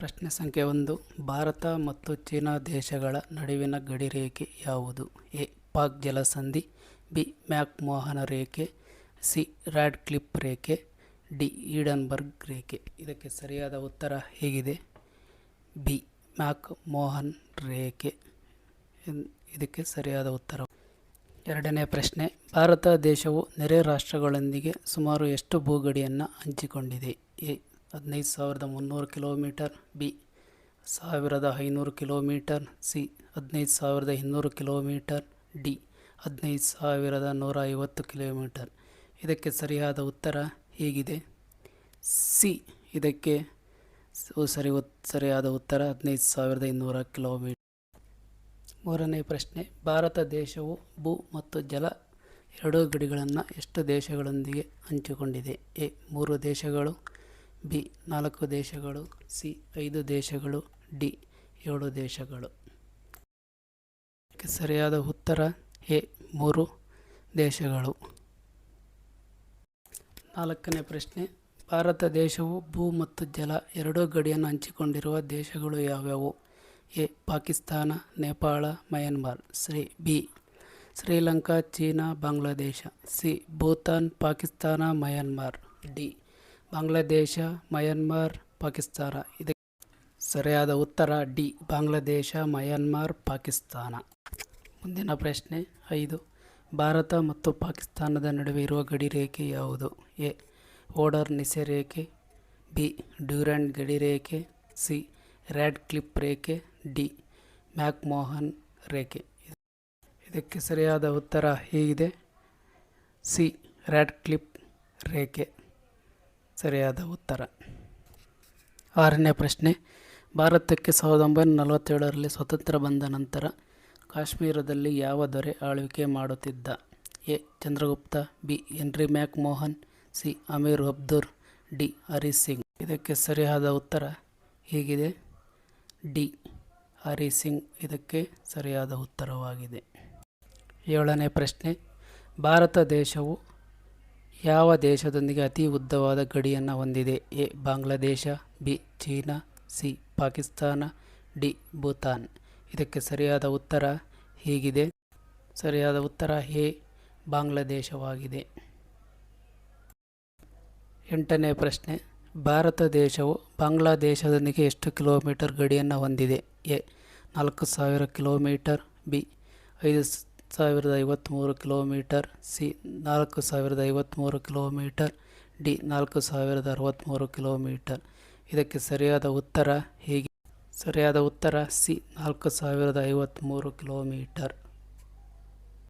ಪ್ರಶ್ನೆ ಸಂಖ್ಯೆ ಒಂದು, ಭಾರತ ಮತ್ತು ಚೀನಾ ದೇಶಗಳ ನಡುವಿನ ಗಡಿ ರೇಖೆ ಯಾವುದು? ಎ, ಪಾಕ್ ಜಲಸಂಧಿ, ಬಿ ಮ್ಯಾಕ್ ಮೋಹನ ರೇಖೆ, ಸಿ ರಾಡ್ ಕ್ಲಿಪ್ ರೇಖೆ, ಡಿ, ಈಡನ್ಬರ್ಗ್ ರೇಖೆ. ಇದಕ್ಕೆ ಸರಿಯಾದ ಉತ್ತರ ಹೇಗಿದೆ? ಬಿ ಮ್ಯಾಕ್ ಮೋಹನ್ ರೇಖೆ ಇದಕ್ಕೆ ಸರಿಯಾದ ಉತ್ತರ. ಎರಡನೇ ಪ್ರಶ್ನೆ, ಭಾರತ ದೇಶವು ನೆರೆ ರಾಷ್ಟ್ರಗಳೊಂದಿಗೆ ಸುಮಾರು ಎಷ್ಟು ಭೂಗಡಿಯನ್ನು ಹಂಚಿಕೊಂಡಿದೆ? ಎ ಹದಿನೈದು ಸಾವಿರದ ಮುನ್ನೂರು ಕಿಲೋಮೀಟರ್ ಬಿ, ಸಾವಿರದ ಐನೂರು ಕಿಲೋಮೀಟರ್ ಸಿ, ಹದಿನೈದು ಸಾವಿರದ ಇನ್ನೂರು ಕಿಲೋಮೀಟರ್ ಡಿ, ಹದಿನೈದು ಸಾವಿರದ ನೂರ ಐವತ್ತು ಕಿಲೋಮೀಟರ್. ಇದಕ್ಕೆ ಸರಿಯಾದ ಉತ್ತರ ಹೀಗಿದೆ. ಸಿ, ಇದಕ್ಕೆ ಸರಿ ಸರಿಯಾದ ಉತ್ತರ ಹದಿನೈದು ಸಾವಿರದ ಇನ್ನೂರ ಕಿಲೋಮೀಟರ್. ಮೂರನೇ ಪ್ರಶ್ನೆ, ಭಾರತ ದೇಶವು ಭೂ ಮತ್ತು ಜಲ ಎರಡೂ ಗಡಿಗಳನ್ನು ಎಷ್ಟು ದೇಶಗಳೊಂದಿಗೆ ಹಂಚಿಕೊಂಡಿದೆ? ಎ, ಮೂರು ದೇಶಗಳು ಬಿ ನಾಲ್ಕು ದೇಶಗಳು, ಸಿ ಐದು ದೇಶಗಳು, ಡಿ ಏಳು ದೇಶಗಳು. ಸರಿಯಾದ ಉತ್ತರ ಎ ಮೂರು ದೇಶಗಳು. ನಾಲ್ಕನೇ ಪ್ರಶ್ನೆ, ಭಾರತ ದೇಶವು ಭೂ ಮತ್ತು ಜಲ ಎರಡೂ ಗಡಿಯನ್ನು ಹಂಚಿಕೊಂಡಿರುವ ದೇಶಗಳು ಯಾವ್ಯಾವು? A Pakistan, Nepal, Myanmar. Shri B Sri Lanka, China, Bangladesh. C Bhutan, Pakistan, Myanmar. D Bangladesh, Myanmar, Pakistan. ಇದಕ್ಕೆ ಸರಿಯಾದ ಉತ್ತರ ಡಿ, ಬಾಂಗ್ಲಾದೇಶ, ಮಯನ್ಮಾರ್, ಪಾಕಿಸ್ತಾನ. ಮುಂದಿನ ಪ್ರಶ್ನೆ ಐದು. ಭಾರತ ಮತ್ತು ಪಾಕಿಸ್ತಾನದ ನಡುವೆ ಇರುವ ಗಡಿ ರೇಖೆ ಯಾವುದು? ಎ, ಓಡರ್ ನಿಸೆ ರೇಖೆ ಬಿ ಡ್ಯೂರ್ಯಾಂಡ್ ಗಡಿ ರೇಖೆ ಸಿ ರ್ಯಾಡ್ ಕ್ಲಿಪ್ ರೇಖೆ, ಡಿ ಮ್ಯಾಕ್ ಮೋಹನ್ ರೇಖೆ. ಇದಕ್ಕೆ ಸರಿಯಾದ ಉತ್ತರ ಹೀಗಿದೆ? ಸಿ ರ್ಯಾಡ್ ಕ್ಲಿಪ್ ರೇಖೆ. ಸರಿಯಾದ ಉತ್ತರ. ಆರನೇ ಪ್ರಶ್ನೆ. ಭಾರತಕ್ಕೆ ಸಾವಿರದ ಒಂಬೈನೂರ ನಲವತ್ತೇಳರಲ್ಲಿ ಸ್ವತಂತ್ರ ಬಂದ ನಂತರ ಕಾಶ್ಮೀರದಲ್ಲಿ ಯಾವ ದೊರೆ ಆಳ್ವಿಕೆ ಮಾಡುತ್ತಿದ್ದ? A. Chandragupta, B. Henry McMahon C. Amir Abdur, D. Hari Singh. ಇದಕ್ಕೆ ಸರಿಯಾದ ಉತ್ತರ ಹೀಗಿದೆ? ಡಿ. ಹರಿ ಸಿಂಗ್. ಇದಕ್ಕೆ ಸರಿಯಾದ ಉತ್ತರವಾಗಿದೆ. ಏಳನೇ ಪ್ರಶ್ನೆ. ಭಾರತ ದೇಶವು ಯಾವ ದೇಶದೊಂದಿಗೆ ಅತಿ ಉದ್ದವಾದ ಗಡಿಯನ್ನು ಹೊಂದಿದೆ? A. Bangladesh, B. China, C. Pakistan, D. Bhutan. ಇದಕ್ಕೆ ಸರಿಯಾದ ಉತ್ತರ ಹೀಗಿದೆ. ಸರಿಯಾದ ಉತ್ತರ ಎ ಬಾಂಗ್ಲಾದೇಶವಾಗಿದೆ. ಎಂಟನೇ ಪ್ರಶ್ನೆ. ಭಾರತ ದೇಶವು ಬಾಂಗ್ಲಾದೇಶದೊಂದಿಗೆ ಎಷ್ಟು ಕಿಲೋಮೀಟರ್ ಗಡಿಯನ್ನು ಹೊಂದಿದೆ? ಎ. ನಾಲ್ಕು ಸಾವಿರ ಕಿಲೋಮೀಟರ್, ಬಿ. ಐದು ಸಾವಿರದ ಐವತ್ತ್ಮೂರು ಕಿಲೋಮೀಟರ್, ಸಿ ನಾಲ್ಕು ಸಾವಿರದ ಐವತ್ತ್ಮೂರು ಕಿಲೋಮೀಟರ್, ಡಿ ನಾಲ್ಕು ಸಾವಿರದ ಅರವತ್ತ್ಮೂರು ಕಿಲೋಮೀಟರ್. ಇದಕ್ಕೆ ಸರಿಯಾದ ಉತ್ತರ ಹೀಗೆ? ಸರಿಯಾದ ಉತ್ತರ ಸಿ ನಾಲ್ಕು ಸಾವಿರದ ಐವತ್ತ್ಮೂರು ಕಿಲೋಮೀಟರ್.